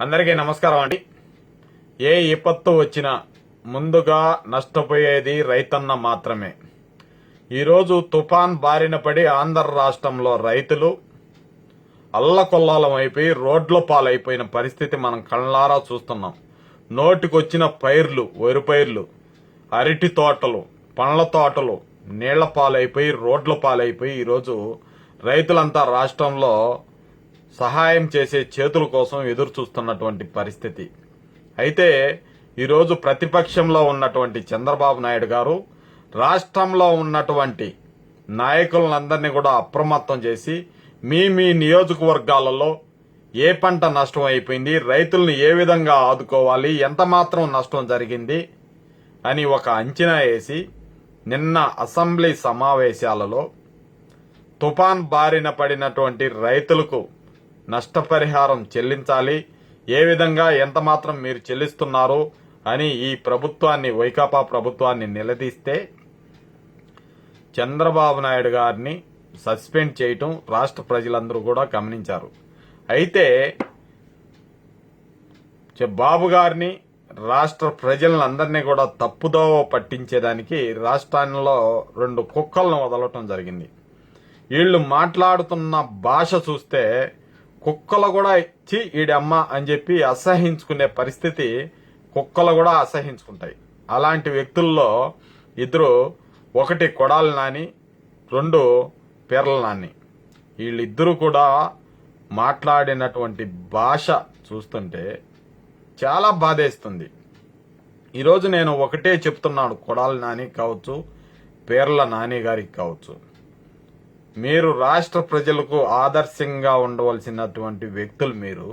అందరికీ నమస్కారం అండి. ఏ విపత్తు వచ్చినా ముందుగా నష్టపోయేది రైతన్న మాత్రమే. ఈరోజు తుఫాన్ బారిన పడి ఆంధ్ర రాష్ట్రంలో రైతులు అల్లకొల్లాలం అయిపోయి రోడ్ల పాలైపోయిన పరిస్థితి మనం కళ్ళారా చూస్తున్నాం. నోటికొచ్చిన పైర్లు వరి పైర్లు అరటి తోటలు పండ్ల తోటలు నీళ్ళ పాలైపోయి రోడ్ల పాలైపోయి ఈరోజు రైతులంతా రాష్ట్రంలో సహాయం చేసే చేతుల కోసం ఎదురు చూస్తున్నటువంటి పరిస్థితి. అయితే ఈరోజు ప్రతిపక్షంలో ఉన్నటువంటి చంద్రబాబు నాయుడు గారు రాష్ట్రంలో ఉన్నటువంటి నాయకులందరినీ కూడా అప్రమత్తం చేసి మీ మీ నియోజకవర్గాలలో ఏ పంట నష్టం అయిపోయింది రైతుల్ని ఏ విధంగా ఆదుకోవాలి ఎంత మాత్రం నష్టం జరిగింది అని ఒక అంచనా వేసి నిన్న అసెంబ్లీ సమావేశాలలో తుఫాన్ బారిన పడినటువంటి రైతులకు నష్టపరిహారం చెల్లించాలి. ఏ విధంగా ఎంత మాత్రం మీరు చెల్లిస్తున్నారు అని ఈ ప్రభుత్వాన్ని వైకాపా ప్రభుత్వాన్ని నిలదీస్తే చంద్రబాబు నాయుడు గారిని సస్పెండ్ చేయటం రాష్ట్ర ప్రజలందరూ కూడా గమనించారు. అయితే చె- బాబు గారిని రాష్ట్ర ప్రజలందరినీ కూడా తప్పుదోవ పట్టించేదానికి రాష్ట్రాల్లో రెండు కుక్కలను వదలటం జరిగింది. వీళ్ళు మాట్లాడుతున్న భాష చూస్తే కుక్కలు కూడా ఇచ్చి ఈడమ్మ అని చెప్పి అసహించుకునే పరిస్థితి కుక్కలు కూడా అసహించుకుంటాయి. అలాంటి వ్యక్తుల్లో ఇద్దరు ఒకటి కొడాలి నాని రెండు పేర్ల నాని. వీళ్ళిద్దరూ కూడా మాట్లాడినటువంటి భాష చూస్తుంటే చాలా బాధేస్తుంది. ఈరోజు నేను ఒకటే చెప్తున్నాను కొడాలి నాని కావచ్చు పేర్ల నాని గారికి కావచ్చు. మీరు రాష్ట్ర ప్రజలకు ఆదర్శంగా ఉండవలసినటువంటి వ్యక్తులు మీరు.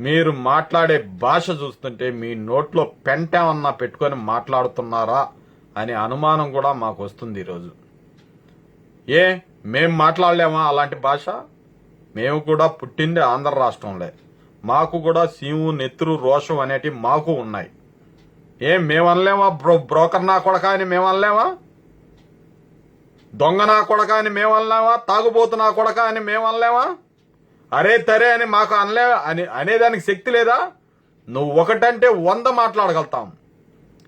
మీరు మాట్లాడే భాష చూస్తుంటే మీ నోట్లో పెంటేమన్నా పెట్టుకొని మాట్లాడుతున్నారా అనే అనుమానం కూడా మాకు వస్తుంది ఈరోజు. ఏ మేము మాట్లాడలేమా అలాంటి భాష? మేము కూడా పుట్టింది ఆంధ్ర రాష్ట్రంలో. మాకు కూడా సీము నెత్తురు రోషం అనేటివి మాకు ఉన్నాయి. ఏం మేము అనలేమా బ్రో బ్రోకర్ నా కొడక అని మేము అనలేమా దొంగ నా కొడక అని మేము అనలేమా తాగుబోతు నా కొడక అని మేము అనలేమా అరే తరే అని మాకు అనలే అని అనేదానికి శక్తి లేదా? నువ్వు ఒకటంటే వంద మాట్లాడగలుగుతాం.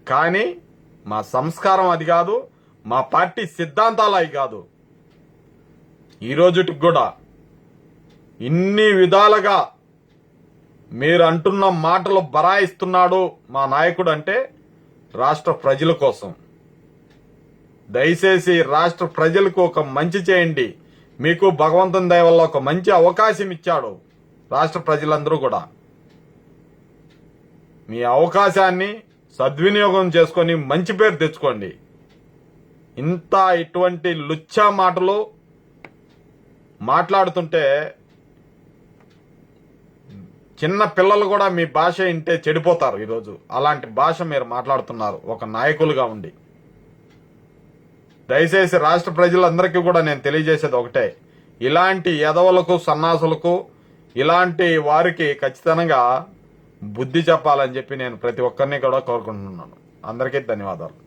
కానీ మా సంస్కారం అది కాదు మా పార్టీ సిద్ధాంతాలు అవి కాదు. ఈ రోజుటికి కూడా ఇన్ని విధాలుగా మీరు అంటున్న మాటలు బరాయిస్తున్నాడు మా నాయకుడు అంటే రాష్ట్ర ప్రజల కోసం. దయచేసి రాష్ట్ర ప్రజలకు ఒక మంచి చేయండి. మీకు భగవంతుని దయ వల్ల ఒక మంచి అవకాశం ఇచ్చాడు రాష్ట్ర ప్రజలందరూ కూడా. మీ అవకాశాన్ని సద్వినియోగం చేసుకొని మంచి పేరు తెచ్చుకోండి. ఇంత ఇటువంటి లుచ్చా మాటలు మాట్లాడుతుంటే చిన్న పిల్లలు కూడా మీ భాష వింటే చెడిపోతారు ఈరోజు. అలాంటి భాష మీరు మాట్లాడుతున్నారు. ఒక నాయకులుగా ఉండి. దయచేసి రాష్ట్ర ప్రజలందరికీ కూడా నేను తెలియజేసేది ఒకటే. ఇలాంటి ఎదవలకు సన్నాసులకు ఇలాంటి వారికి ఖచ్చితంగా బుద్ధి చెప్పాలని చెప్పి నేను ప్రతి ఒక్కరిని కూడా కోరుకుంటున్నాను. అందరికీ ధన్యవాదాలు.